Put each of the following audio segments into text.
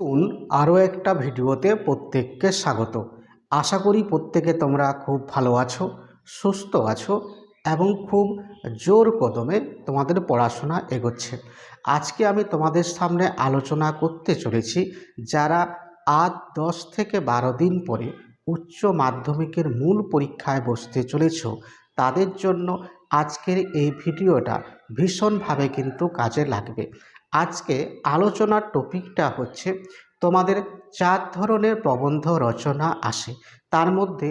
নতুন আরও একটা ভিডিওতে প্রত্যেককে স্বাগত। আশা করি প্রত্যেকে তোমরা খুব ভালো আছো, সুস্থ আছো এবং খুব জোর কদমে তোমাদের পড়াশোনা এগোচ্ছে। আজকে আমি তোমাদের সামনে আলোচনা করতে চলেছি যারা আজ দশ থেকে বারো দিন পরে উচ্চ মাধ্যমিকের মূল পরীক্ষায় বসতে চলেছ, তাদের জন্য আজকের এই ভিডিওটা ভীষণভাবে কিন্তু কাজে লাগবে। আজকে আলোচনার টপিকটা হচ্ছে তোমাদের চার ধরনের প্রবন্ধ রচনা আসে। তার মধ্যে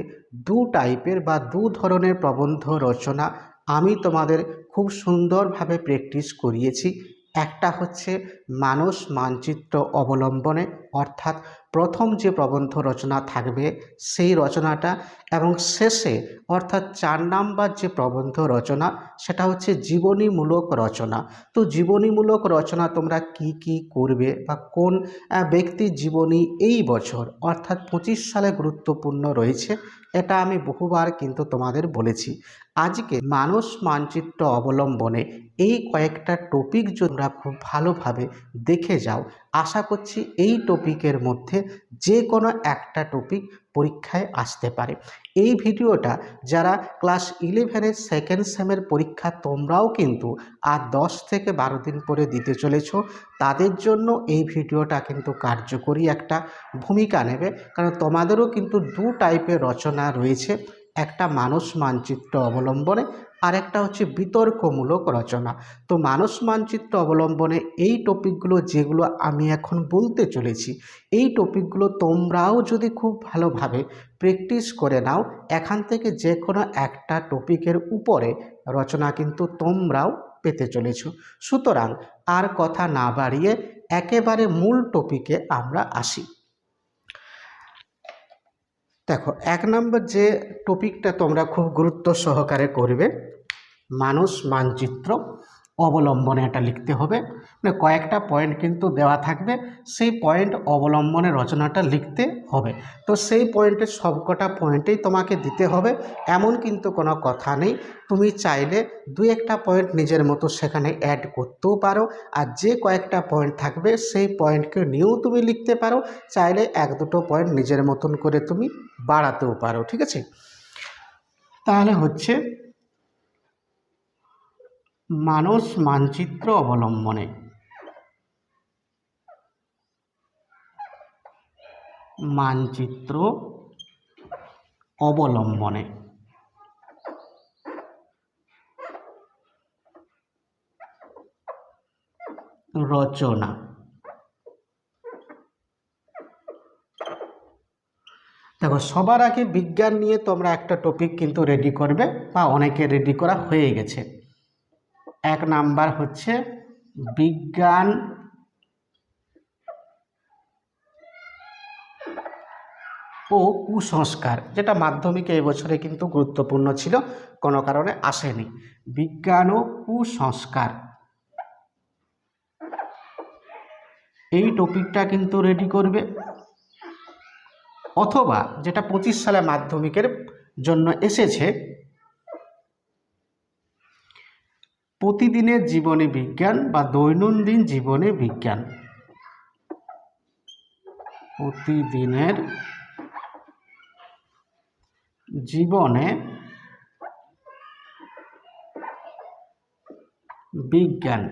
দু টাইপের বা দু ধরনের প্রবন্ধ রচনা আমি তোমাদের খুব সুন্দরভাবে প্র্যাকটিস করিয়েছি। একটা হচ্ছে মানস মানচিত্র অবলম্বনে অর্থাৎ প্রথম যে প্রবন্ধ রচনা থাকবে সেই রচনাটা এবং শেষে অর্থাৎ চার নাম্বার যে প্রবন্ধ রচনা সেটা হচ্ছে জীবনীমূলক রচনা। তো জীবনীমূলক রচনা তোমরা কি কি করবে বা কোন আহ, ব্যক্তির জীবনী এই বছর অর্থাৎ পঁচিশ সালে গুরুত্বপূর্ণ রয়েছে এটা আমি বহুবার কিন্তু তোমাদের বলেছি। আজকে মানস মানচিত্র অবলম্বনে এই কয়েকটা টপিক যদি খুব ভালোভাবে দেখে যাও। আশা করছি এই টপিকের মধ্যে যে কোনো একটা টপিক পরীক্ষায় আসতে পারে। এই ভিডিওটা যারা ক্লাস ইলেভেনের সেকেন্ড সেমের পরীক্ষা তোমরাও কিন্তু আর দশ থেকে বারো দিন পরে দিতে চলেছ, তাদের জন্য এই ভিডিওটা কিন্তু কার্যকরী একটা ভূমিকা নেবে। কারণ তোমাদেরও কিন্তু দু টাইপের রচনা রয়েছে। একটা মানস মানচিত্র অবলম্বনে আর একটা হচ্ছে বিতর্কমূলক রচনা। তো মানস মানচিত্র অবলম্বনে এই টপিকগুলো যেগুলো আমি এখন বলতে চলেছি, এই টপিকগুলো তোমরাও যদি খুব ভালোভাবে প্র্যাকটিস করে নাও, এখান থেকে যে কোনো একটা টপিকের উপরে রচনা কিন্তু তোমরাও পেতে চলেছ। সুতরাং আর কথা না বাড়িয়ে একেবারে মূল টপিকে আমরা আসি। দেখো এক নম্বর যে টপিকটা তোমরা খুব গুরুত্ব সহকারে করবে মানুষ মানচিত্র। অবলম্বনে এটা লিখতে হবে। মানে কয়েকটা পয়েন্ট কিন্তু দেওয়া থাকবে, সেই পয়েন্ট অবলম্বনে রচনাটা লিখতে হবে। তো সেই পয়েন্টের সবকটা পয়েন্টেই তোমাকে দিতে হবে। এমন কিন্তু কোনো কথা নেই। তুমি চাইলে দু একটা পয়েন্ট নিজের মতো সেখানে অ্যাড করতেও পারো। আর যে কয়েকটা পয়েন্ট থাকবে, সেই পয়েন্টকে নিয়েও তুমি লিখতে পারো। চাইলে এক দুটো পয়েন্ট নিজের মতন করে তুমি বাড়াতেও পারো, ঠিক আছে? তাহলে হচ্ছে মানস মানচিত্র অবলম্বনে। মানচিত্র অবলম্বনে। রচনা। দেখো, সবার আগে বিজ্ঞান নিয়ে তোমরা একটা টপিক কিন্তু রেডি করবে বা অনেকে রেডি করা হয়ে গেছে। এক নাম্বার হচ্ছে বিজ্ঞান ও কুসংস্কার, যেটা মাধ্যমিকে এই বছরে কিন্তু গুরুত্বপূর্ণ ছিল, কোনো কারণে আসেনি। বিজ্ঞান ও কুসংস্কার। এই টপিকটা কিন্তু রেডি করবে। অথবা যেটা পঁচিশ সালে মাধ্যমিকের জন্য এসেছে প্রতিদিনের জীবনে বিজ্ঞান বা দৈনন্দিন জীবনে বিজ্ঞান? প্রতিদিনের জীবনে বিজ্ঞান।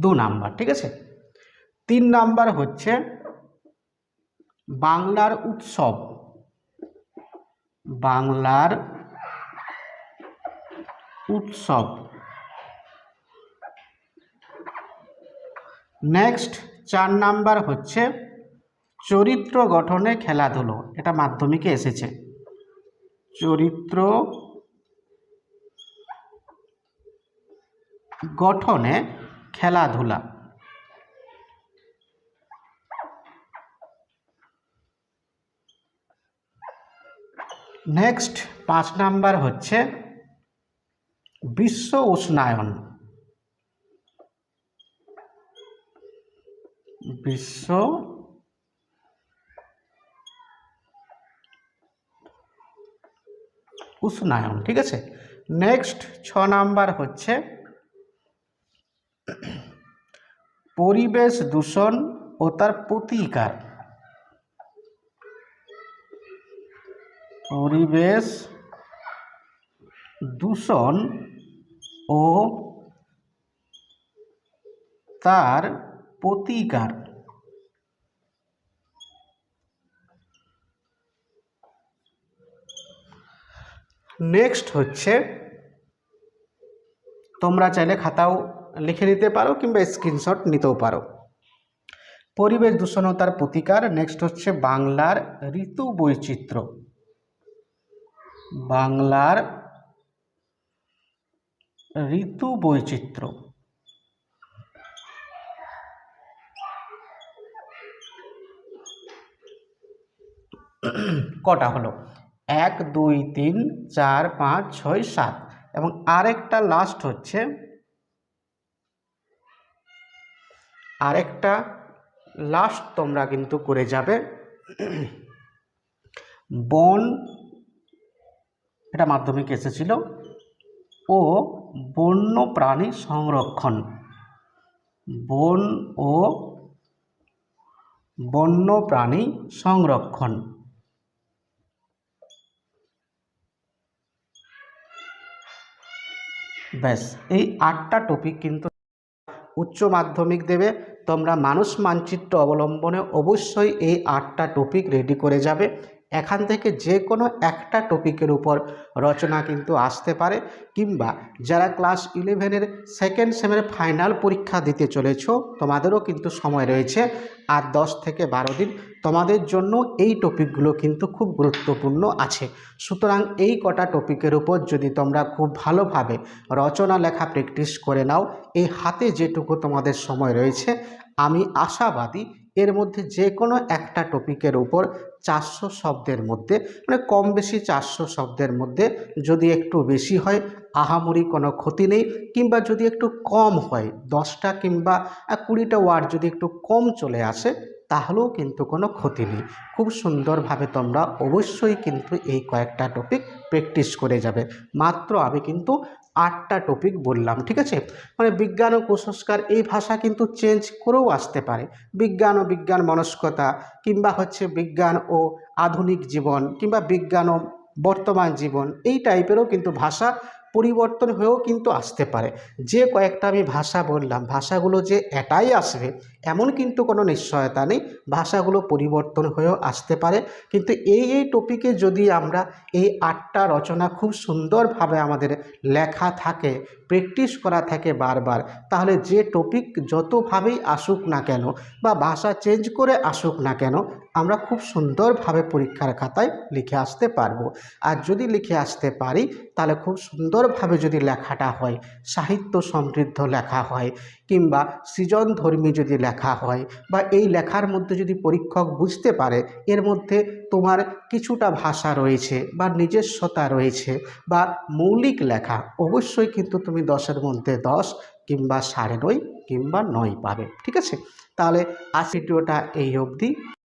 দু নাম্বার, ঠিক আছে? তিন নাম্বার হচ্ছে বাংলার উৎসব। বাংলার উৎসব। নেক্সট চার নাম্বার হচ্ছে চরিত্র গঠনে খেলাধুলো। এটা মাধ্যমিকে এসেছে। চরিত্র গঠনে খেলাধুলা। নেক্সট পাঁচ নাম্বার হচ্ছে বিশ্ব উষ্ণায়ন। বিশ্ব উষ্ণায়ন, ঠিক আছে? নেক্সট ছ নাম্বার হচ্ছে পরিবেশ দূষণ ও তার প্রতিকার। পরিবেশ দূষণ ও তার প্রতিকার। নেক্সট হচ্ছে, তোমরা চাইলে খাতাও লিখে নিতে পারো কিংবা স্ক্রিনশট নিতেও পারো। পরিবেশ দূষণতার প্রতিকার। নেক্সট হচ্ছে বাংলার ঋতু বৈচিত্র্য বাংলার ঋতু বৈচিত্র্য। কটা হলো? এক, দুই, তিন, চার, পাঁচ, ছয়, সাত এবং আরেকটা লাস্ট হচ্ছে আরেকটা লাস্ট তোমরা কিন্তু করে যাবে। বন এটা মাধ্যমিক এসেছিল। ও বন্য প্রাণী সংরক্ষণ। বন ও বন্য প্রাণী সংরক্ষণ। ব্যাস, এই আটটা টপিক কিন্তু উচ্চ মাধ্যমিক দেবে। তোমরা মানুষ মানচিত্র অবলম্বনে অবশ্যই এই আটটা টপিক রেডি করে যাবে। এখান থেকে যে কোনো একটা টপিকের উপর রচনা কিন্তু আসতে পারে, কিংবা যারা ক্লাস ইলেভেনের সেকেন্ড সেমের ফাইনাল পরীক্ষা দিতে চলেছ, তোমাদেরও কিন্তু সময় রয়েছে আর দশ থেকে বারো দিন। তোমাদের জন্য এই টপিকগুলো কিন্তু খুব গুরুত্বপূর্ণ আছে। সুতরাং এই কটা টপিকের উপর যদি তোমরা খুব ভালোভাবে রচনা লেখা প্র্যাকটিস করে নাও এই হাতে যেটুকু তোমাদের সময় রয়েছে, আমি আশাবাদী এর মধ্যে যে কোনো একটা টপিকের উপর চারশো শব্দের মধ্যে মানে কম বেশি চারশো শব্দের মধ্যে যদি একটু বেশি হয়, আহামরি কোনো ক্ষতি নেই। কিংবা যদি একটু কম হয়, দশটা কিংবা কুড়িটা ওয়ার্ড যদি একটু কম চলে আসে, তাহলেও কিন্তু কোনো ক্ষতি নেই। খুব সুন্দরভাবে তোমরা অবশ্যই কিন্তু এই কয়েকটা টপিক প্র্যাকটিস করে যাবে। মাত্র আমি কিন্তু আটটা টপিক বললাম, ঠিক আছে? মানে বিজ্ঞান ও কুসংস্কার এই ভাষা কিন্তু চেঞ্জ করেও আসতে পারে। বিজ্ঞান ও বিজ্ঞান মনস্কতা কিংবা হচ্ছে বিজ্ঞান ও আধুনিক জীবন কিংবা বিজ্ঞান ও বর্তমান জীবন, এই টাইপেরও কিন্তু ভাষা পরিবর্তন হয়েও কিন্তু আসতে পারে। যে কয়েকটা আমি ভাষা বললাম, ভাষাগুলো যে এটাই আসবে এমন কিন্তু কোনো নিশ্চয়তা নেই, ভাষাগুলো পরিবর্তন হয়েও আসতে পারে। কিন্তু এই এই টপিকে যদি আমরা এই আটটা রচনা খুব সুন্দরভাবে আমাদের লেখা থাকে প্র্যাকটিস করা থাকে বারবার, তাহলে যে টপিক যতভাবেই আসুক না কেন বা ভাষা চেঞ্জ করে আসুক না কেন, আমরা খুব সুন্দরভাবে পরীক্ষার খাতায় লিখে আসতে পারব। আর যদি লিখে আসতে পারি, তাহলে খুব সুন্দরভাবে যদি লেখাটা হয়, সাহিত্য সমৃদ্ধ লেখা হয়, কিংবা সৃজনধর্মী যদি লেখা হয় বা এই লেখার মধ্যে যদি পরীক্ষক বুঝতে পারে, এর মধ্যে তোমার কিছুটা ভাষা রয়েছে বা নিজস্বতা রয়েছে বা মৌলিক লেখা, অবশ্যই কিন্তু তুমি দশের মধ্যে দশ কিংবা সাড়ে নয় কিংবা নয় পাবে। ঠিক আছে? তাহলে আজ ভিডিওটা এই অবধি।